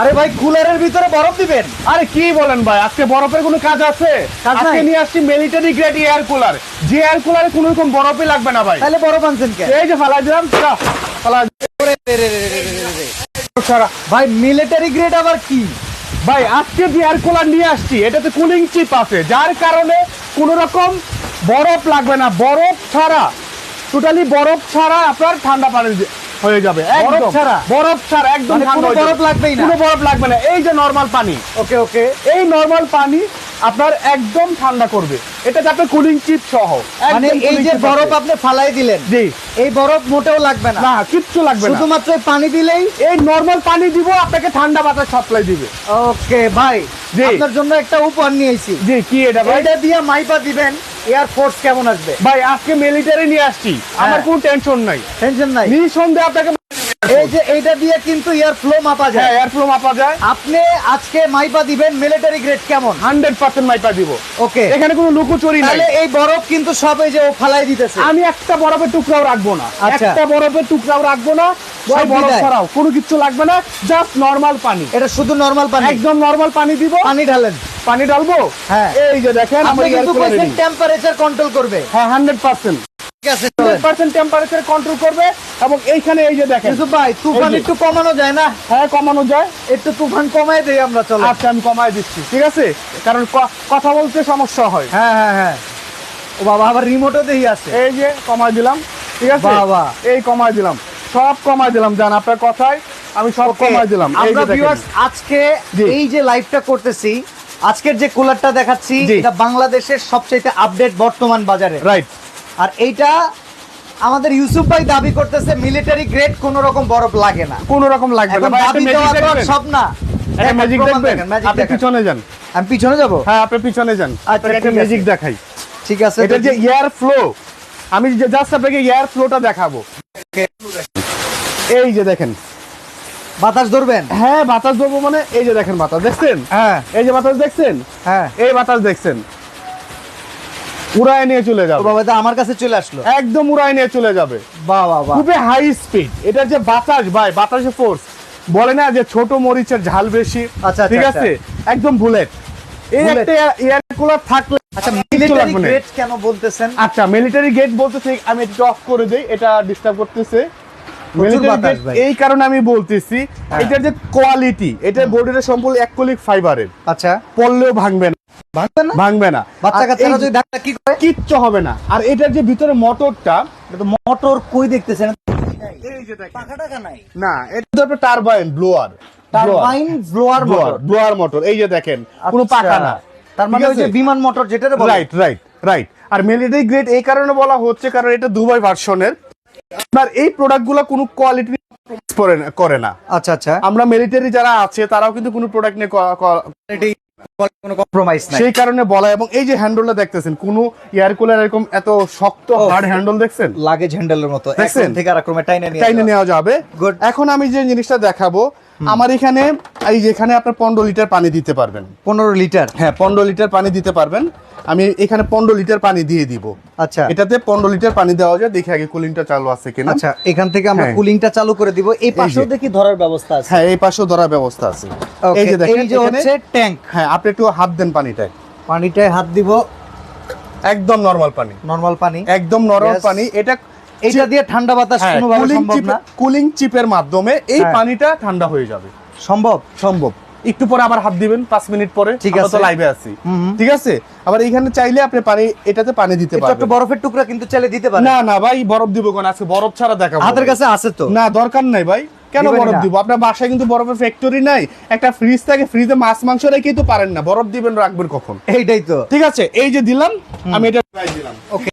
আরে ভাই কুলারের ভিতরে বরফ দিবেন? আরে কি বলেন ভাই আজকে বরফের কোনো কাজ আছে? আজকে নিয়ে আসছি মিলিটারি গ্রেড এয়ার কুলার যে এয়ার কুলারে কোনো রকম বরফই লাগবে না ভাই। তাহলে বরফ আনছেন কে? এই যে ফালাই দিলাম ফালাই সারা ভাই মিলিটারি গ্রেড আবার কি? ভাই আজকে যে এয়ার কুলার নিয়ে আসছি এটাতে কুলিং চিপ আছে। যার কারণে কোনো রকম বরফ লাগবে না। বরফ ছাড়া টোটালি বরফ ছাড়া আপনার ঠান্ডা পানি হয়ে যাবে একদম। বরফ ছাড়া? একদম। বরফ লাগবেই না? কোনো বরফ লাগবে না এই যে নরমাল পানি। ওকে ওকে। এই নরমাল পানি আপনার একদম ঠান্ডা করবে। এটা কুলিং চিপ সহ। মানে এই যে বরফ আপনি ফালাই দিলেন জি। এই বরফ মোটেও লাগবে না। না কিচ্ছু লাগবে না। শুধুমাত্র পানি দিলেই? এই নরমাল পানি দিব আপনাকে ঠান্ডা বাতাস সাপ্লাই দিবে। ওকে ভাই। আপনার জন্য একটা উপহার নিয়েছি জি কি এটা ভাই? এটা দিয়ে মাইপা দিবেন। এয়ার ফোর্স কেমন আসবে? ভাই আজকে মিলিটারি নিয়ে আসছি। আমার হ্যাঁ। কোনো টেনশন নাই। টেনশন নাই। নিঃসন্দেহে আপনাকে এই যে এইটা দিয়ে কিন্তু এয়ার ফ্লো মাপা হ্যাঁ যায় এয়ার ফ্লো মাপা যায়। আপনি আজকে মাইপা দিবেন মিলিটারি গ্রেড কেমন? হান্ড্রেড পার্সেন্ট মাইপা দিব। ওকে এখানে কোনো লুকোচুরি নাই। তাহলে এই বরফ কিন্তু সব এই যে ও ফালাই দিতেছে। আমি একটা বরফের টুকরাও রাখব না। আচ্ছা। একটা বরফের টুকরাও রাখব না। কোনো কিছু লাগবে না জাস্ট নরমাল পানি। এটা শুধু নরমাল পানি। একদম নরমাল পানি দিব। পানি ঢালেন। পানি ঢালবো? হ্যাঁ। এই যে দেখেন আপনি আমার এয়ার কিন্তু কুলার টেম্পারেচার কন্ট্রোল করবে। হ্যাঁ হান্ড্রেড পার্সেন্ট ঠিক আছে হান্ড্রেড পার্সেন্ট টেম্পারেচার কন্ট্রোল করবে এবং এইখানে এই যে দেখেন ইউসুফ ভাই তুফান একটু কমানো যায় না? হ্যাঁ কমানো যায়। একটু তুফান কমাই দেই আমরা চলো। আচ্ছা আমি কমাই দিচ্ছি ঠিক আছে? কারণ কথা বলতে সমস্যা হয়। হ্যাঁ হ্যাঁ হ্যাঁ। ও বাবা আবার রিমোটও দেই আছে। এই যে কমাই দিলাম ঠিক আছে? বাবা। এই কমাই দিলাম সব কমায় দিলাম জান আপনার কথায় আমি সব কমায় দিলাম। আমরা। ভিউয়ার্স আজকে। এই যে লাইভটা করতেছি আজকের যে কুলারটা দেখাচ্ছি। এটা বাংলাদেশের সবচেয়ে আপডেট বর্তমান বাজারে। রাইট আর এইটা আমাদের ইউসুফ ভাই দাবি করতেছে মিলিটারি গ্রেড কোন রকম বরফ লাগে না। কোন রকম লাগবে না। দাবি দেওয়া সব না। একটা দেখেন, ম্যাজিক দেখবেন? আপনি পিছনে যান। আমি পিছনে যাব? হ্যাঁ আপনি পিছনে যান। আচ্ছা, একটা ম্যাজিক দেখাই। ঠিক আছে এটা যে এয়ার ফ্লো আমি জাস্ট আপনাকে এয়ার ফ্লোটা দেখাবো। এই যে দেখেন। বাতাস ধরবেন? হ্যাঁ বাতাস ধরবো মানে এই যে দেখেন বাতাস দেখছেন? হ্যাঁ। এই যে বাতাস দেখছেন? হ্যাঁ। এই বাতাস দেখছেন? উড়ায় নিয়ে চলে যাবে। বাবা আমার কাছে চলে আসলো। একদম উড়ায় নিয়ে চলে যাবে। বাহ বাহ বাহ খুবই হাই স্পিড এটা যে বাতাস ভাই বাতাসে ফোর্স বলে না যে ছোট মরিচের ঝাল বেশি। আচ্ছা, ঠিক আচ্ছা, আছে? একদম বুলেট এই একটা এয়ার কুলার থাকলে আচ্ছা মিলিটারি। গ্রেড কেন বলতেছেন? আচ্ছা মিলিটারি গেট বলতেছে আমি এটা অফ করে দেই এটা ডিস্টার্ব করতেছে। এই কারণে আমি বলতেছি হ্যাঁ। এটার যে কোয়ালিটি এটা বোর্ডের সম্পূর্ণ একলিক ফাইবারের আচ্ছা। পড়লেও ভাঙবে না। ভাঙবে না? বাচ্চা কাচ্চারা যদি কি করে? কিচ্ছু হবে না। আর এটার যে ভিতরে মোটরটা এটা মোটর কই দেখতেছেন? পাখা টাকা নাই। না এটা তো একটা turbine blower turbine blower motor blower motor এই যে দেখেন কোনো না। তার মানে ওই যে বিমান মোটর যেটা রাইট রাইট রাইট আর মিলিটারি গ্রেড এই কারণে বলা হচ্ছে কারণ এটা দুবাই ভার্সনের আপনার এই প্রোডাক্টগুলো কোনো কোয়ালিটি করে না- আচ্ছা আচ্ছা আমরা মিলিটারি যারা আছে তারাও কিন্তু কোনো প্রোডাক্ট নিয়ে কোনো কম্প্রোমাইজ নাই সেই কারণে বলা এবং এই যে হ্যান্ডেলটা দেখতেছেন কোনো এয়ার কুলার এরকম এত শক্ত। হার্ড হ্যান্ডেল দেখছেন লাগেজ হ্যান্ডেলের মতো দেখছেন? থেকে আর টাইনে নিয়ে টাইনে নেওয়া যাবে. এখন আমি যে জিনিসটা দেখাবো আমার এখানে এই যেখানে আপনার পনেরো লিটার পানি দিতে পারবেন। 15 লিটার? হ্যাঁ পনেরো লিটার পানি দিতে পারবেন। আমি এখানে পনেরো লিটার পানি দিয়ে দিব। আচ্ছা। এটাতে পনেরো লিটার পানি দেওয়া যায়। দেখি আগে কুলিংটা চালু আছে কিনা। আচ্ছা এখান থেকে আমরা হ্যাঁ। কুলিংটা চালু করে দিব। এই পাশেও দেখি ধরার ব্যবস্থা আছে। হ্যাঁ এই পাশেও ধরার ব্যবস্থা আছে। এই যে দেখেন এই যে হচ্ছে ট্যাঙ্ক। হ্যাঁ আপনি একটু হাত দেন পানিটায়। পানিটায় হাত দিব। একদম নরমাল পানি। নরমাল পানি। একদম নরমাল পানি। এটা এটা দিয়ে ঠান্ডা বাতাস কোনোভাবে কুলিং সম্ভব না। কুলিং চিপের মাধ্যমে এই হ্যাঁ। পানিটা ঠান্ডা হয়ে যাবে। সম্ভব। সম্ভব। একটু পরে আবার হাত দিবেন পাঁচ মিনিট পরে। ঠিক আছে। লাইভে আছি। ঠিক আছে? আবার এখানে চাইলে আপনি পানি এটাতে পানি দিতে এটা একটা বরফের টুকরা কিন্তু চাইলে দিতে পারে না না ভাই বরফ দিব কোন? আজকে বরফ ছাড়া দেখাবো হাতের কাছে আছে তো। না দরকার নাই ভাই। কেন বরফ। দিব? আপনার বাসায় কিন্তু বরফের ফ্যাক্টরি নাই। একটা ফ্রিজ থাকে ফ্রিজে মাছ মাংস রেখেই তো পারেন না। বরফ দিবেন রাখবেন কখন? এইটাই তো। ঠিক আছে? এই যে দিলাম আমি এটা দিলাম। ওকে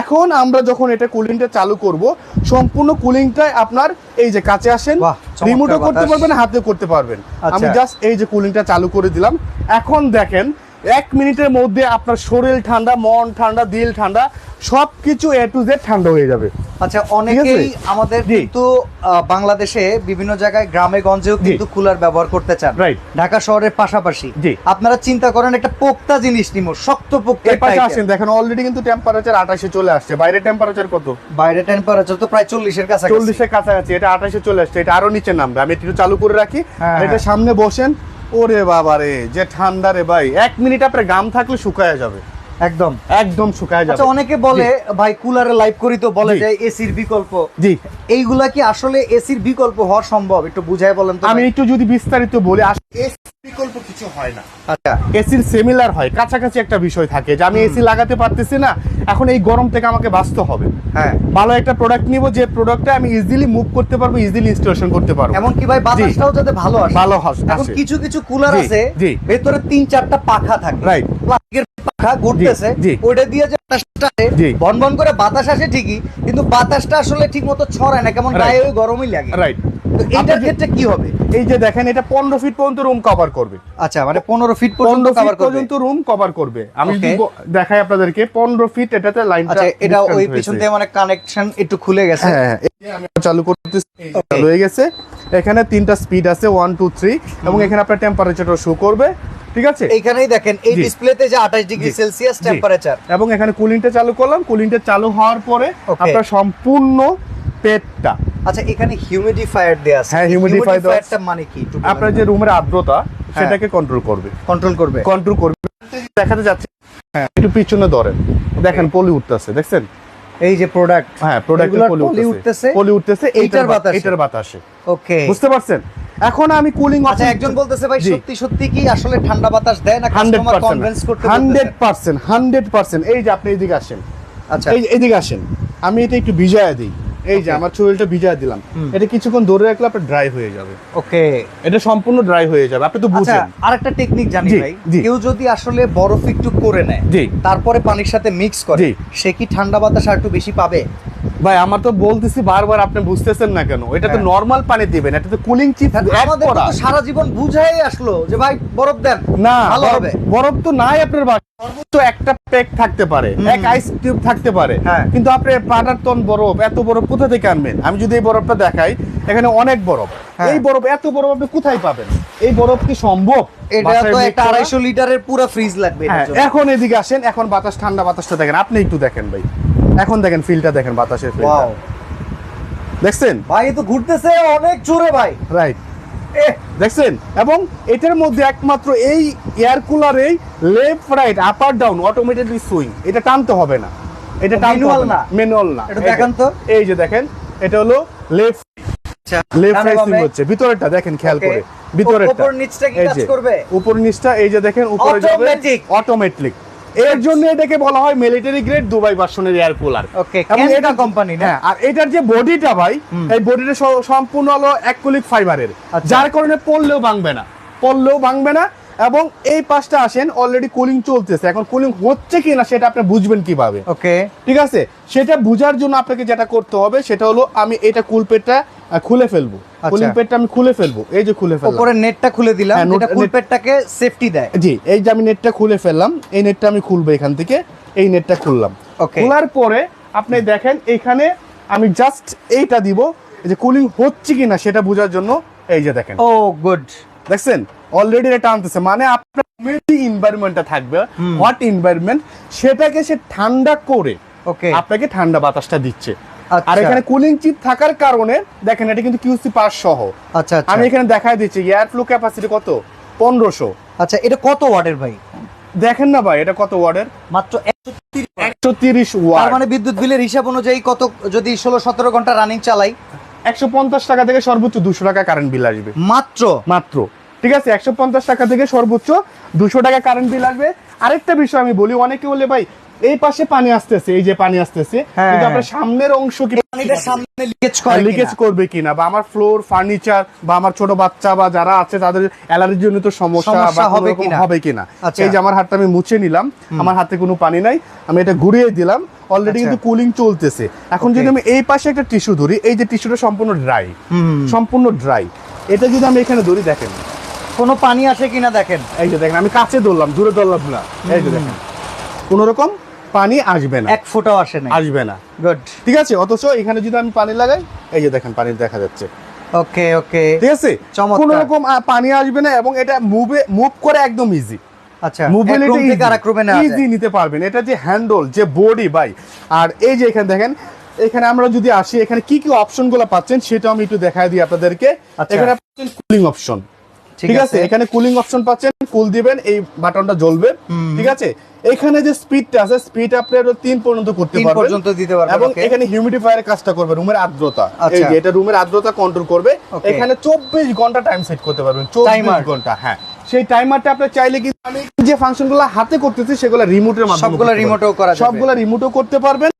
এখন আমরা যখন এটা কুলিংটা চালু করব সম্পূর্ণ কুলিংটাই আপনার এই যে কাছে আসেন রিমোটও করতে পারবেন হাতেও করতে পারবেন। আমি আচ্ছা। জাস্ট এই যে কুলিংটা চালু করে দিলাম। এখন দেখেন এক মিনিটের মধ্যে আপনার শরীর ঠান্ডা মন ঠান্ডা দিল ঠান্ডা সব কিছু এ টু জেড ঠান্ডা হয়ে যাবে। আচ্ছা অনেকেই আমাদের কিন্তু বাংলাদেশে বিভিন্ন জায়গায় গ্রামে গঞ্জেও কিন্তু কুলার ব্যবহার করতে চান। ঢাকা শহরের পাশাপাশি। আপনারা চিন্তা করেন একটা পোক্তা জিনিস নিব শক্ত পোক্তা এর পাশে আসেন। দেখেন অলরেডি কিন্তু টেম্পারেচার আঠাশে চলে আসছে। বাইরে টেম্পারেচার কত? বাইরে টেম্পারেচার তো প্রায় চল্লিশের কাছাকাছি। চল্লিশের কাছাকাছি এটা আঠাশে চলে আসছে এটা আরও নিচে নামবে। আমি একটু চালু করে রাখি। হ্যাঁ, এটা হ্যাঁ। সামনে বসেন ওরে বাবা রে যে ঠান্ডা রে ভাই। এক মিনিট আপনার গাম থাকলে শুকায় যাবে। একদম একদম শুকায় যাবে। আচ্ছা অনেকে বলে ভাই কুলারে লাইভ করি তো বলে যে এসির বিকল্প। জি। এইগুলা কি আসলে এসির বিকল্প হওয়া সম্ভব? একটু বুঝাই বলেন তো আমি একটু যদি বিস্তারিত বলি বিকল্প কিছু হয় না। আচ্ছা এসির সিমিলার হয়। কাছাকাছি একটা বিষয় থাকে যে আমি এসি লাগাতে পারতেছি না এখন এই গরম থেকে আমাকে বাঁচতে হবে। হ্যাঁ। ভালো একটা প্রোডাক্ট নিব যে প্রোডাক্টটা আমি ইজিলি মুভ করতে পারব ইজিলি ইনস্টলেশন করতে পারব। এমনকি ভাই বাতাসটাও যাতে ভালো আসে? ভালো হাস- এখন কিছু কিছু কুলার আছে ভেতরে তিন চারটা পাখা থাকে। Right. প্লাস্টিকের পাখা ঘুরতেছে। ওইটা দিয়ে যে বাতাসটা বন বন করে বাতাস আসে ঠিকই কিন্তু বাতাসটা আসলে ঠিক মতো ছড়ায় না কেমন গায়ে ওই গরমই লাগে। রাইট তো ক্ষেত্রে কি হবে? এই যে দেখেন এটা পনেরো ফিট পর্যন্ত রুম কভার করবে। আচ্ছা মানে পনেরো ফিট পর্যন্ত কভার পর্যন্ত রুম কভার করবে। আমি দেখাই আপনাদেরকে পনেরো ফিট এটাতে লাইনটা আচ্ছা এটা ওই পিছন থেকে মানে কানেকশন একটু খুলে গেছে। হ্যাঁ হ্যাঁ, এই যে আমি চালু করতেছি এই চালু হয়ে গেছে। এখানে তিনটা স্পিড আছে ওয়ান টু থ্রি এবং এখানে আপনার টেম্পারেচারটা শো করবে। ঠিক আছে? এইখানেই দেখেন এই ডিসপ্লেতে যে আঠাশ ডিগ্রি সেলসিয়াস টেম্পারেচার এবং এখানে কুলিংটা চালু করলাম। কুলিংটা চালু হওয়ার পরে আপনার সম্পূর্ণ পেটটা। আচ্ছা এখানে হিউমিডিফায়ার দেয়া আছে। হ্যাঁ, হিউমিডিফায়ারটা মানে কি? আপনার যে রুমের আর্দ্রতা সেটাকে কন্ট্রোল করবে। কন্ট্রোল করবে। কন্ট্রোল করবে। দেখাতে যাচ্ছে। হ্যাঁ একটু পিছনে ধরেন। দেখেন পলি উঠতেছে দেখছেন? এই যে প্রোডাক্ট হ্যাঁ প্রোডাক্ট পলি উঠতেছে। পলি উঠতেছে এইটার বাতাস। এইটার বাতাসে। ওকে বুঝতে পারছেন? এখন আমি কুলিং আচ্ছা একজন বলতেছে ভাই সত্যি সত্যি কি আসলে ঠান্ডা বাতাস দেয় না কাস্টমার কনভিন্স করতে হান্ড্রেড বলতেছে? পার্সেন্ট হান্ড্রেড পার্সেন্ট এই যে আপনি এদিকে আসেন। আচ্ছা। এই এদিকে আসেন। আমি এটা একটু ভিজায় দিই। এই যে আমার শরীরটা ভিজায় দিলাম। এটা কিছুক্ষণ ধরে রাখলে আপনার ড্রাই হয়ে যাবে। ওকে এটা সম্পূর্ণ ড্রাই হয়ে যাবে আপনি তো আচ্ছা বুঝেন। আরেকটা টেকনিক জানি ভাই। কেউ যদি আসলে বরফ একটু করে নেয় তারপরে পানির সাথে মিক্স করে সে কি ঠান্ডা বাতাস আর একটু বেশি পাবে? ভাই আমার তো বলতেছি বারবার আপনি বুঝতেছেন না কেন? এটা তো হ্যাঁ। নর্মাল পানি দিবেন এটা তো কুলিং চিপ আমাদের তো সারা জীবন বুঝাই আসলো যে ভাই বরফ দেন না ভালো বরফ- হবে। বরফ তো নাই আপনার সর্বোচ্চ একটা প্যাক থাকতে পারে এক আইস কিউব থাকতে পারে। হ্যাঁ। কিন্তু আপনি পাটার টন বরফ এত বরফ কোথা থেকে আনবেন? আমি যদি এই বরফটা দেখাই এখানে অনেক বরফ। হ্যাঁ। এই বরফ এত বরফ আপনি কোথায় পাবেন? এই বরফ কি সম্ভব? এটা তো একটা আড়াইশো লিটারের পুরো ফ্রিজ লাগবে হ্যাঁ। এখন এদিকে আসেন এখন বাতাস ঠান্ডা বাতাসটা দেখেন। আপনি একটু দেখেন ভাই। এখন দেখেন ফিলটা দেখেন বাতাসের ফিলটা দেখছেন? ভাই তো ঘুরতেছে অনেক জোরে ভাই। রাইট দেখছেন? এবং এটার মধ্যে একমাত্র এই air কুলারেই left right upper down automatically swing এটা টানতে হবে না। এটা হবে না? ম্যানুয়াল না। এটা দেখান তো। এই যে দেখেন এটা হলো লেফট আচ্ছা লেফট রাইট সুইং হচ্ছে। ভিতরেরটা দেখেন খেয়াল করে। ভিতরেরটা। উপর নিচটা কি এই কাজ যে, করবে? উপর নিচটা এই যে দেখেন উপরে যাবে Automatic. অটোমেটিক এর জন্য এটাকে বলা হয় মিলিটারি গ্রেড দুবাই ভার্সনের air cooler Okay, Canada company না? হ্যাঁ আর এটার যে বডিটা ভাই এই বডিটা সম্পূর্ণ হলো অ্যাক্রিলিক ফাইবারের আচ্ছা। যার কারণে পড়লেও ভাঙবে না। পড়লেও ভাঙবে না এবং এই পাশটা আসেন অলরেডি কুলিং চলতেছে। এখন কুলিং হচ্ছে কিনা সেটা আপনি বুঝবেন কীভাবে। ওকে ঠিক আছে? সেটা বোঝার জন্য আপনাকে যেটা করতে হবে সেটা হলো আমি এটা কুলপেটটা খুলে ফেলব। আচ্ছা। কুলিং পেটটা আমি খুলে ফেলব। এই যে খুলে ফেললাম। উপরে নেটটা খুলে দিলাম হ্যাঁ, যেটা নোট- কুলপেটটাকে সেফটি দেয়। জি এই যে আমি নেটটা খুলে ফেললাম এই নেটটা আমি খুলবো এখান থেকে এই নেটটা খুললাম. খোলার পরে আপনি দেখেন এখানে আমি জাস্ট এইটা দিব এই যে কুলিং হচ্ছে কিনা সেটা বোঝার জন্য এই যে দেখেন। ও গুড দেখছেন? অলরেডি এটা আনতেছে মানে আপনার যে এনভায়রনমেন্টটা থাকবে। হট এনভায়রনমেন্ট সেটাকে সে ঠান্ডা করে ওকে আপনাকে ঠান্ডা বাতাসটা দিচ্ছে। আচ্ছা। আর এখানে কুলিং চিপ থাকার কারণে দেখেন এটা কিন্তু কিউসি পাস সহ। আচ্ছা আচ্ছা। আমি এখানে দেখাই দিচ্ছি এয়ার ফ্লো ক্যাপাসিটি কত? পনেরোশো। আচ্ছা এটা কত ওয়াটের ভাই? দেখেন না ভাই এটা কত ওয়ার্ডের মাত্র 130 watt। একশো তিরিশ তার ওয়াট মানে বিদ্যুৎ বিলের হিসাব অনুযায়ী কত যদি ষোলো সতেরো ঘণ্টা রানিং চালাই? একশো পঞ্চাশ টাকা থেকে সর্বোচ্চ দুশো টাকা কারেন্ট বিল আসবে। মাত্র? মাত্র। ঠিক আছে একশো পঞ্চাশ টাকা থেকে সর্বোচ্চ দুশো টাকা কারেন্ট বিল আসবে। আরেকটা বিষয় আমি বলি অনেকে বলে ভাই এই পাশে পানি আসতেছে এই যে পানি আসতেছে হ্যাঁ, কিন্তু হ্যাঁ। আপনার সামনের অংশ কি পানিটা সামনে লিকেজ করে লিকেজ করবে কিনা বা আমার ফ্লোর ফার্নিচার বা আমার ছোট বাচ্চা বা যারা আছে তাদের অ্যালার্জির জনিত সমস্যা সমস্যা বা হবে কিনা? হবে কিনা আচ্ছা। এই যে আমার হাতটা আমি মুছে নিলাম আমার হাতে কোনো পানি নাই আমি এটা ঘুরিয়ে দিলাম অলরেডি আচ্ছা। কিন্তু কুলিং চলতেছে এখন যদি আমি এই পাশে একটা টিস্যু ধরি এই যে টিস্যুটা সম্পূর্ণ ড্রাই হুম। সম্পূর্ণ ড্রাই এটা যদি আমি এখানে ধরি দেখেন কোনো পানি আসে কিনা দেখেন। এই যে দেখেন আমি কাছে ধরলাম দূরে ধরলাম না এই যে দেখেন কোনো রকম পানি আসবে না। এক ফোঁটাও আসে না আসবে না। গুড ঠিক আছে অথচ এখানে যদি আমি পানি লাগাই এই যে দেখেন পানি দেখা যাচ্ছে। ওকে ওকে ঠিক আছে। কোনো রকম পানি আসবে না এবং এটা মুভে মুভ করে একদম ইজি আচ্ছা নেওয়া ইজি নিতে পারবেন। এটা যে হ্যান্ডল যে বডি ভাই। আর এই যে এখানে দেখেন এখানে আমরা যদি আসি এখানে কি কি অপশনগুলো পাচ্ছেন সেটা আমি একটু দেখাই দিই আপনাদেরকে। আচ্ছা। এখানে পাচ্ছেন কুলিং অপশন ঠিক আছে। এখানে কুলিং অপশন পাচ্ছেন কুল দিবেন এই বাটনটা জ্বলবে ঠিক আছে এখানে যে স্পিডটা আছে স্পিড আপনি আরও তিন পর্যন্ত করতে পারবেন পর্যন্ত দিতে পারবেন, এবং এখানে হিউমিডিফায়ারের কাজটা করবে রুমের আর্দ্রতা এই আচ্ছা। যে এটা রুমের আর্দ্রতা কন্ট্রোল করবে এখানে চব্বিশ ঘণ্টা টাইম সেট করতে পারবেন Timer। চব্বিশ ঘণ্টা হ্যাঁ সেই টাইমারটা আপনি চাইলে কিন্তু আমি যে ফাংশনগুলো হাতে করতেছি সেগুলো রিমোটের মাধ্যমে সবগুলো করতে করা যাবে। সবগুলো রিমোটও করতে পারবেন।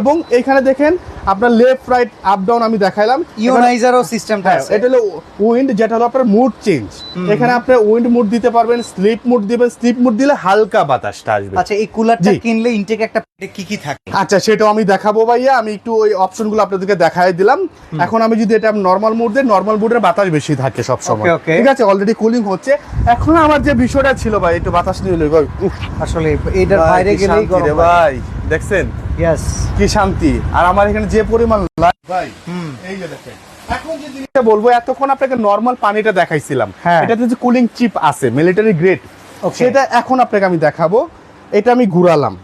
এবং এখানে দেখেন আপনার লেফট রাইট আপ ডাউন আমি দেখাইলাম। ইওনাইজারও সিস্টেমটা হ্যাঁ, আছে। এটা হলো উইন্ড যেটা হলো আপনার মুড চেঞ্জ এখানে আপনি উইন্ড মুড দিতে পারবেন স্লিপ মুড দিবেন স্লিপ মুড দিলে হালকা বাতাসটা আসবে। আচ্ছা এই কুলারটা কিনলে ইনটেক একটা কি কি থাকে? আচ্ছা সেটাও আমি দেখাবো ভাইয়া। আমি একটু ওই অপশনগুলো আপনাদেরকে দেখাই দিলাম। এখন আমি যদি এটা নরমাল মুড দিই নরমাল মুডের বাতাস বেশি থাকে সব সময়. ঠিক আছে অলরেডি কুলিং হচ্ছে। এখন আমার যে বিষয়টা ছিল ভাই একটু বাতাস নিয়ে এলো ভাই আসলে এটার বাইরে গেলেই গরম ভাই। দেখছেন? ইয়েস কি শান্তি? আর আমার এখানে যে পরিমাণ লাইট ভাই এই যে দেখেন। এখন যে জিনিসটা বলব এতক্ষণ আপনাকে নর্মাল পানিটা দেখাইছিলাম। হ্যাঁ। এটাতে যে কুলিং চিপ আছে মিলিটারি গ্রেড সেটা এখন আপনাকে আমি দেখাবো। এটা আমি ঘুরালাম।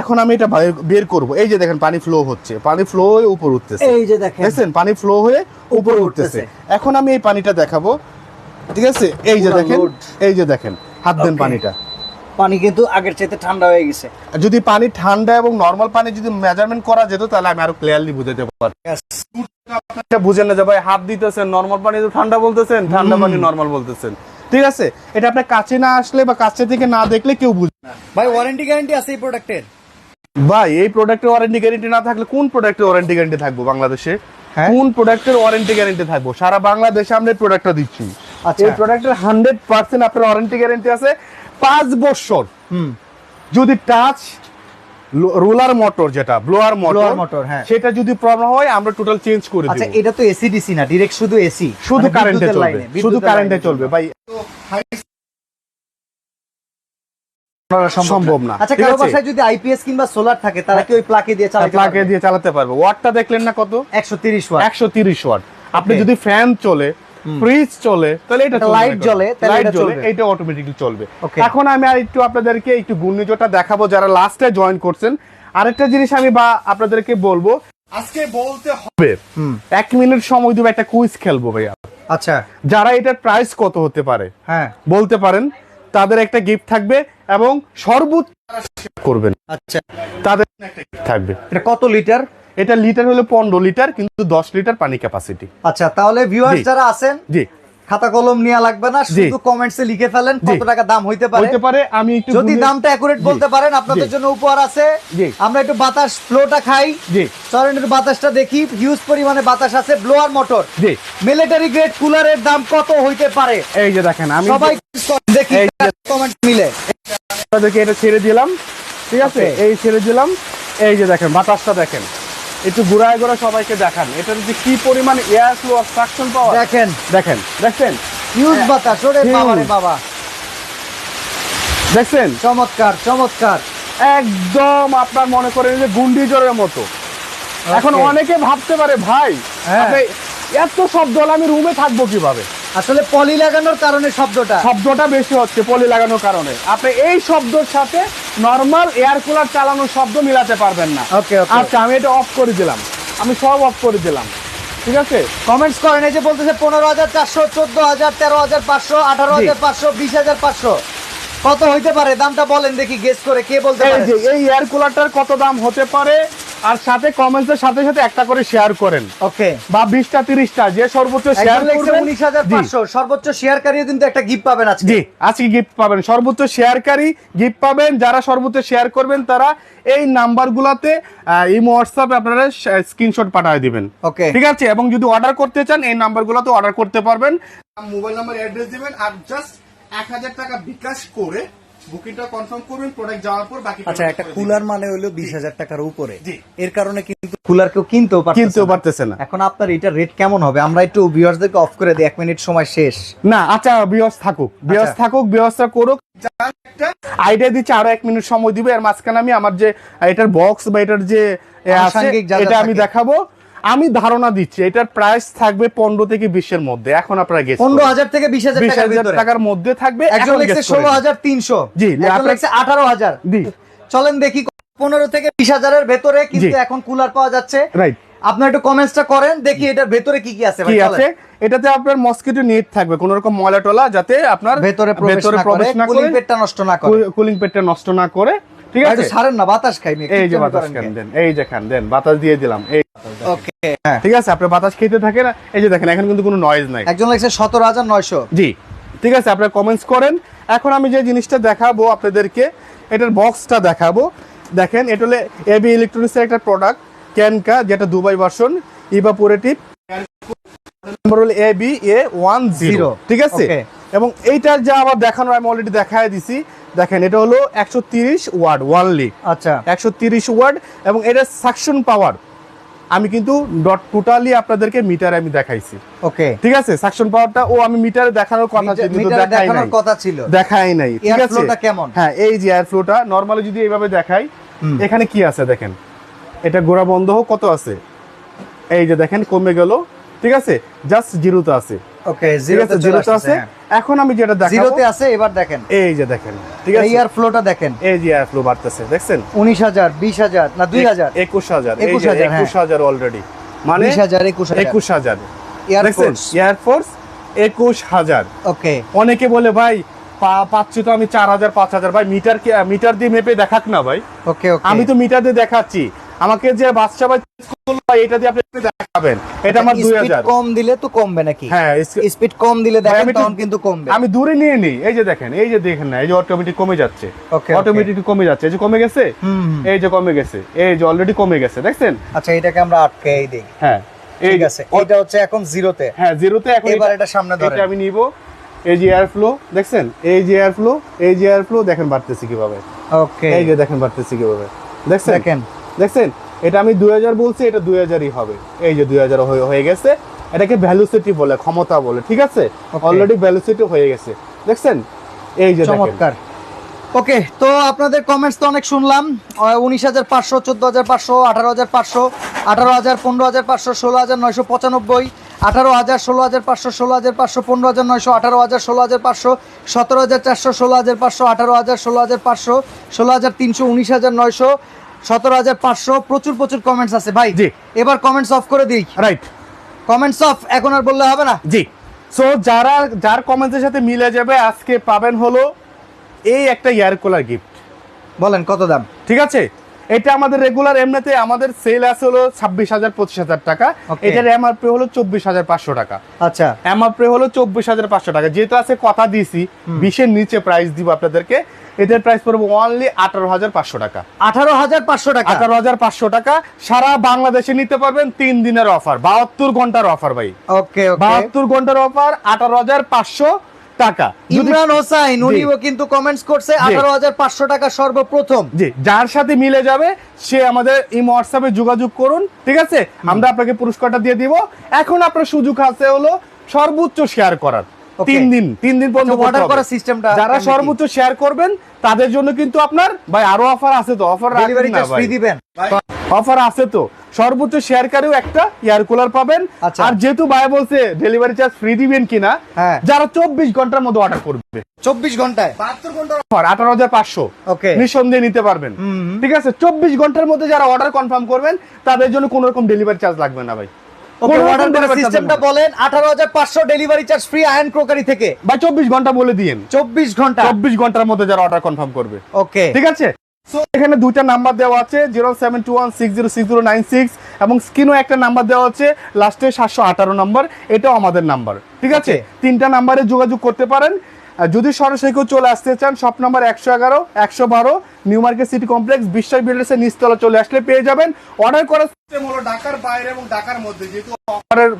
এখন আমি এটা বের করব। এই যে দেখেন পানি ফ্লো হচ্ছে। পানি ফ্লো হয়ে উপর উঠতেছে। এই যে দেখেন। দেখছেন? পানি ফ্লো হয়ে উপর উঠতেছে। এখন আমি এই পানিটা দেখাবো। ঠিক আছে? এই যে দেখেন? এই যে দেখেন। হাত দেন পানিটা। পানি কিন্তু আগের চাইতে ঠান্ডা হয়ে গেছে। যদি পানি ঠান্ডা এবং নর্মাল পানি যদি মেজারমেন্ট করা যেত তাহলে আমি আরও ক্লিয়ারলি বুঝাতে পারতাম। Yes. এটা বুঝেন না যে ভাই হাত দিতেছেন নর্মাল পানি তো ঠান্ডা বলতেছেন ঠান্ডা পানি নর্মাল বলতেছেন। ঠিক আছে? এটা আপনার কাছে না আসলে বা কাছে থেকে না দেখলে কেউ বুঝবে না। ভাই ওয়ারেন্টি গ্যারান্টি আছে এই প্রোডাক্টের ভাই এই প্রোডাক্টের ওয়ারেন্টি গ্যারেন্টি না থাকলে কোন প্রোডাক্টের ওয়ারেন্টি গ্যারেন্টি থাকব বাংলাদেশে? হ্যাঁ? কোন প্রোডাক্টের ওয়ারেন্টি গ্যারেন্টি থাকব? সারা বাংলাদেশে আমরা এই প্রোডাক্টটা দিচ্ছি। আচ্ছা। এই প্রোডাক্টের হান্ড্রেড পার্সেন্ট আপনার ওয়ারেন্টি গ্যারেন্টি আছে। পাঁচ বছর। যদি টাচ রোলার মোটর যেটা ব্লোয়ার Blower মোটর হ্যাঁ। সেটা যদি প্রবলেম হয় আমরা টোটাল চেঞ্জ করে আচ্ছা এটা তো এসি ডিসি না ডিরেক্ট শুধু এসি শুধু কারেন্টে চলবে শুধু কারেন্টে চলবে ভাই। সম্ভব না। আচ্ছা কারও বাসায় যদি আইপিএস কিংবা সোলার থাকে তারা কি ওই প্লাকে দিয়ে চালাতে প্লাগে দিয়ে চালাতে পারবে। ওয়াটটা দেখলেন না কত? 130 ওয়াট একশো তিরিশ ওয়াট আপনি যদি ফ্যান চলে ফ্রিজ চলে তাহলে এটা light জ্বলে, লাইট জ্বলে এটা অটোমেটিকলি চলবে। এখন আমি আর একটু আপনাদেরকে একটু ঘূর্ণিঝড়টা দেখাবো যারা লাস্টে জয়েন করছেন। আরেকটা জিনিস আমি বা আপনাদেরকে বলব আজকে বলতে হবে এক মিনিট সময় দেবো একটা কুইজ খেলব ভাইয়া। আচ্ছা। যারা এটার প্রাইস কত হতে পারে হ্যাঁ। বলতে পারেন তাদের একটা গিফট থাকবে এবং সর্বোচ্চ করবেন আচ্ছা। তাদের একটা gift থাকবে। এটা কত লিটার এটা লিটার হলো পনেরো লিটার কিন্তু দশ লিটার পানি ক্যাপাসিটি আচ্ছা তাহলে ভিউয়ার্স যারা আছেন জি। খাতা কলম নেওয়া লাগবে না শুধু কমেন্টসে লিখে ফেলেন কত। টাকা দাম হইতে পারে। হইতে পারে আমি একটু যদি দামটা অ্যাকুরেট জি। বলতে পারেন আপনাদের জন্য উপহার আছে। আমরা একটু বাতাস ফ্লোটা খাই। জি। একটু বাতাসটা দেখি। হিউজ পরিমাণে বাতাস আছে ব্লোয়ার মোটর জি। মিলিটারি গ্রেড কুলারের দাম কত হইতে পারে? এই যে দেখেন আমি সবাই দেখি কমেন্ট মিলে। আপনাদেরকে এটা ছেড়ে দিলাম। ঠিক আছে? এই ছেড়ে দিলাম। এই যে দেখেন বাতাসটা দেখেন। একটু ঘুরায় ঘুরা সবাইকে দেখান। এটার যে কি পরিমাণ এয়ার ফ্লো সাকশন পাওয়ার দেখেন। দেখেন। দেখছেন? হিউজ বাতাস ওরে. বাবা রে বাবা। দেখছেন? চমৎকার চমৎকার। একদম আপনার মনে করেন যে গুন্ডি জ্বরের মতো। এখন অনেকে ভাবতে পারে ভাই হ্যাঁ। আপনি এত শব্দ হলে আমি রুমে থাকব কীভাবে? আসলে পলি লাগানোর কারণে শব্দটা। শব্দটা বেশি হচ্ছে পলি লাগানোর কারণে। আপনি এই শব্দের সাথে নর্মাল এয়ার কুলার চালানোর শব্দ মিলাতে পারবেন না। ওকে আচ্ছা আমি এটা অফ করে দিলাম। আমি সব অফ করে দিলাম। ঠিক আছে? কমেন্টস করেন এই যে বলতেছে পনেরো হাজার চারশো চোদ্দ হাজার তেরো হাজার পাঁচশো আঠারো হাজার পাঁচশো বিশ হাজার পাঁচশো। কত হইতে পারে? দামটা বলেন দেখি গেস করে কে বলতে পারে? এই এয়ার কুলারটার কত দাম হতে পারে? আর সাথে কমেন্টসের সাথে সাথে একটা করে শেয়ার করেন। ওকে বা বিশটা তিরিশটা যে সর্বোচ্চ শেয়ার জি, পাঁচশো। সর্বোচ্চ শেয়ারকারীও কিন্তু একটা গিফট পাবেন আজকে। জি আজকে গিফট পাবেন। সর্বোচ্চ শেয়ারকারী গিফট পাবেন। যারা সর্বোচ্চ শেয়ার করবেন তারা এই নাম্বারগুলোতে এই হোয়াটসঅ্যাপে আপনারা স্ক্রিনশট পাঠিয়ে দিবেন। ওকে ঠিক আছে? এবং যদি অর্ডার করতে চান এই নাম্বারগুলোতে অর্ডার করতে পারবেন। মোবাইল নাম্বার অ্যাড্রেস দিবেন। আর জাস্ট এক হাজার টাকা বিকাশ করে বুকিংটা কনফার্ম করবেন প্রোডাক্ট যাওয়ার পর বাকি আচ্ছা একটা কুলার মানে হলো বিশ হাজার টাকার উপরে। এর কারণে কিন্তু কুলার কেউ কিনতেও কিনতেও পারতেছে না। এখন আপনার এটা রেট কেমন হবে? আমরা একটু ভিউয়ার্সদেরকে অফ করে দিই এক মিনিট সময় শেষ। না আচ্ছা বিয়স থাকুক। বিয়স আচ্ছা। থাকুক ব্যবস্থা করুক। আইডিয়া দিচ্ছে আরও এক মিনিট সময় দিবে। এর মাঝখানে আমি আমার যে এটার বক্স বা এটার যে এটা আমি। দেখাবো। আমি ধারণা দিচ্ছি এটার প্রাইস থাকবে পনেরো থেকে বিশের মধ্যে। এখন আপনারা গেস পনেরো হাজার থেকে বিশ হাজার টাকার মধ্যে থাকবে একজন লেখছে ষোলো হাজার তিনশো জি, লেখছে আঠারো হাজার। জি। চলেন দেখি পনেরো থেকে বিশ হাজারের ভেতরে কিন্তু এখন কুলার পাওয়া যাচ্ছে। রাইট আপনার একটু কমেন্টসটা করেন দেখি এটার ভেতরে কি কি আছে কি আছে? এটাতে আপনার মসকিটো নেট থাকবে কোন রকম ময়লা টলা যাতে আপনার ভেতরে প্রবেশ না করে কুলিং পেটটা নষ্ট না করে। কুলিং পেটটা নষ্ট না করে ঠিক আছে? ছাড়েন না বাতাস খাই এই যে বাতাস খান দেন এই যে খান দেন বাতাস দিয়ে দিলাম এই ওকে হ্যাঁ। ঠিক আছে আপনি বাতাস খেতে থাকেন। এই যে দেখেন এখন কিন্তু কোনো নয়েজ নাই। একজন লেখছে সতেরো হাজার নয়শো। জি ঠিক আছে আপনারা কমেন্টস করেন। এখন আমি যে জিনিসটা দেখাবো আপনাদেরকে এটার বক্সটা দেখাবো। দেখেন এটা হলো এবি ইলেকট্রনিক্সের একটা প্রোডাক্ট ক্যানকা যেটা দুবাই ভার্সন ইভাপোরেটিভ নাম্বার হলো A B A one zero ঠিক আছে? এবং এইটার যা আমার দেখানো আমি অলরেডি দেখায় দিছি। দেখেন এটা হলো একশো তিরিশ ওয়ার্ড ওয়ানলি। আচ্ছা। একশো তিরিশ ওয়ার্ড এবং এটার সাকশন পাওয়ার আমি কিন্তু ডট টোটালি আপনাদেরকে মিটারে আমি দেখাইছি। ওকে ঠিক আছে? সাকশন পাওয়ারটা ও আমি মিটারে দেখানোর কথা ছিল কিন্তু মিটারে দেখাই নাই। দেখানোর কথা ছিল। দেখাই নাই। ঠিক আছে? ফ্লোটা কেমন? হ্যাঁ এই যে এয়ার ফ্লোটা নরমালি যদি এইভাবে দেখাই। এখানে কি আছে দেখেন? এটা গোড়া বন্ধ কত আছে? এই যে দেখেন কমে গেল। ঠিক আছে? জাস্ট জিরোতে আছে। ওকে জিরোতে জিরোতে আছে এখন আমি যেটা দেখাবো জিরোতে আছে এবার দেখেন। এই যে দেখেন ঠিক আছে? এয়ার ফ্লোটা দেখেন। এই যে এয়ার ফ্লো বাড়তেছে দেখছেন? উনিশ হাজার বিশ হাজার না দুই হাজার। একুশ হাজার এই একুশ যে হাজার, হ্যাঁ। একুশ হাজার অলরেডি মানে বিশ হাজার একুশ হাজার। একুশ হাজার। এয়ার ফোর্স এয়ারফোর্স একুশ হাজার। ওকে অনেকে বলে ভাই পাচ্ছি তো আমি চার হাজার পাঁচ হাজার। ভাই মিটার মিটার দিয়ে মেপে দেখাক না ভাই। ওকে ওকে আমি তো মিটার দিয়ে দেখাচ্ছি। আমাকে যে বাচ্চা ভাই এটা দিয়ে আপনি দেখাবেন এটা আমার দুই স্পিড হাজার কম দিলে তো কমবে নাকি হ্যাঁ স্পিড কম দিলে দেখেন তখন কিন্তু কমবে আমি দূরে নিয়ে নিই এই যে দেখেন এই যে দেখেন না এই যে অটোমেটিক কমে যাচ্ছে অটোমেটিক কমে যাচ্ছে এই যে কমে গেছে। এই যে কমে গেছে এই যে অলরেডি কমে গেছে দেখছেন আচ্ছা এটাকে আমরা আটকেই দিই হ্যাঁ এই ঠিক আছে এটা হচ্ছে এখন জিরোতে হ্যাঁ জিরোতে এখন এবার এটা- সামনে। এটা আমি নিব এই যে এয়ার ফ্লো দেখছেন এই যে এয়ার ফ্লো এই যে এয়ার ফ্লো দেখেন বাড়তেছে কীভাবে ওকে এই যে দেখেন বাড়তেছে কীভাবে দেখছেন দেখেন দেখছেন? এটা আমি দুই হাজার বলছি এটা দুই হাজারই হবে। এই যে দুই হাজার হয়ে গেছে এটাকে ভ্যালুসিটি বলে ক্ষমতা বলে ঠিক আছে? অলরেডি ভ্যালুসিটি হয়ে গেছে। দেখছেন? এই যে চমৎকার। ওকে তো আপনাদের কমেন্টস তো অনেক শুনলাম। উনিশ হাজার পাঁচশো চোদ্দ হাজার পাঁচশো আঠারো হাজার পাঁচশো আঠারো হাজার পনেরো হাজার পাঁচশো ষোলো হাজার নয়শো পঁচানব্বই আঠারো হাজার ষোলো হাজার পাঁচশো ষোলো হাজার পাঁচশো পনেরো হাজার নয়শো আঠারো হাজার ষোলো হাজার পাঁচশো সতেরো হাজার চারশো ষোলো হাজার পাঁচশো আঠারো হাজার ষোলো হাজার পাঁচশো ষোলো হাজার তিনশো উনিশ হাজার নয়শো সতেরো হাজার পাঁচশো প্রচুর প্রচুর কমেন্টস আছে ভাই। জি। এবার কমেন্টস অফ করে দিই। রাইট কমেন্টস অফ এখন আর বললে হবে না? জি। সো যারা যার কমেন্টের সাথে মিলে যাবে আজকে পাবেন হলো এই একটা এয়ার কুলার গিফট বলেন কত দাম? ঠিক আছে? এটা আমাদের রেগুলার এমনিতে আমাদের সেল আছে হলো ছাব্বিশ হাজার পঁচিশ হাজার টাকা. এটার এমআরপি হলো চব্বিশ হাজার পাঁচশো টাকা। আচ্ছা। এমআরপি হলো চব্বিশ হাজার পাঁচশো টাকা। যেহেতু আছে কথা দিয়েছি বিশের নিচে প্রাইস দিব আপনাদেরকে। এটার প্রাইস পড়বে অনলি আঠারো হাজার পাঁচশো টাকা। আঠারো হাজার পাঁচশো টাকা? আঠারো হাজার পাঁচশো টাকা। সারা বাংলাদেশে নিতে পারবেন তিন দিনের অফার বাহাত্তর ঘণ্টার অফার ভাই। ওকে ওকে বাহাত্তর ঘণ্টার অফার আঠারো হাজার পাঁচশো। টাকা। ইমরান হোসাইন উনিও কিন্তু কমেন্টস করছে আঠারো হাজার পাঁচশো টাকা সর্বপ্রথম। জি যার সাথে মিলে যাবে সে আমাদের এই হোয়াটসঅ্যাপে যোগাযোগ করুন ঠিক আছে? আমরা আপনাকে পুরস্কারটা দিয়ে দিব। এখন আপনার সুযোগ আছে হলো সর্বোচ্চ শেয়ার করার। তিন দিন তিন দিন পর্যন্ত আচ্ছা, করতে করার systemটা যারা সর্বোচ্চ শেয়ার করবেন তাদের জন্য কিন্তু আপনার ভাই আরও অফার আছে তো অফার ফ্রি দিবেন। অফার আছে তো। সর্বোচ্চ শেয়ারকারীও একটা এয়ার কুলার পাবেন। আচ্ছা। আর যেহেতু ভাই বলছে ডেলিভারি চার্জ ফ্রি দিবেন কিনা হ্যাঁ। যারা চব্বিশ ঘণ্টার মধ্যে অর্ডার করবে। চব্বিশ ঘন্টায়? বাহাত্তর ঘণ্টা আঠারো হাজার পাঁচশো। নিঃসন্দেহে নিতে পারবেন। ঠিক আছে? চব্বিশ ঘণ্টার মধ্যে যারা অর্ডার কনফার্ম করবেন তাদের জন্য কোনো রকম ডেলিভারি চার্জ লাগবে না ভাই। সিস্টেমটা বলেন আঠারো হাজার পাঁচশো ডেলিভারি চার্জ ফ্রি আয়ন ক্রোকারি থেকে। বা চব্বিশ ঘণ্টা বলে দিয়েন। চব্বিশ ঘণ্টা। চব্বিশ ঘণ্টার মধ্যে যারা অর্ডার কনফার্ম করবে। ওকে ঠিক আছে? So, এখানে দুইটা নাম্বার দেওয়া আছে zero seven two one six zero six zero nine six এবং স্ক্রিনও একটা নাম্বার দেওয়া আছে লাস্টে সাতশো আঠারো নাম্বার এটাও আমাদের নাম্বার ঠিক আছে? তিনটা নাম্বারে যোগাযোগ করতে পারেন। যদি সরাসরি কেউ চলে আসতে চান সব নাম্বার একশো এগারো একশো বারো নিউ মার্কেট সিটি কমপ্লেক্স বিশ্বাস বিল্ডার্সের নিচতলা চলে আসলে পেয়ে যাবেন। অর্ডার করার সিস্টেম হলো ঢাকার বাইরে এবং ঢাকার মধ্যে যেহেতু অফারের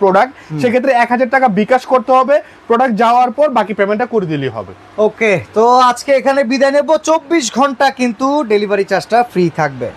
প্রোডাক্ট সেক্ষেত্রে এক হাজার টাকা বিকাশ করতে হবে। প্রোডাক্ট যাওয়ার পর বাকি পেমেন্টটা করে দিলেই হবে। ওকে তো আজকে এখানে বিদায় নেব। চব্বিশ ঘণ্টা কিন্তু ডেলিভারি চার্জটা ফ্রি থাকবে।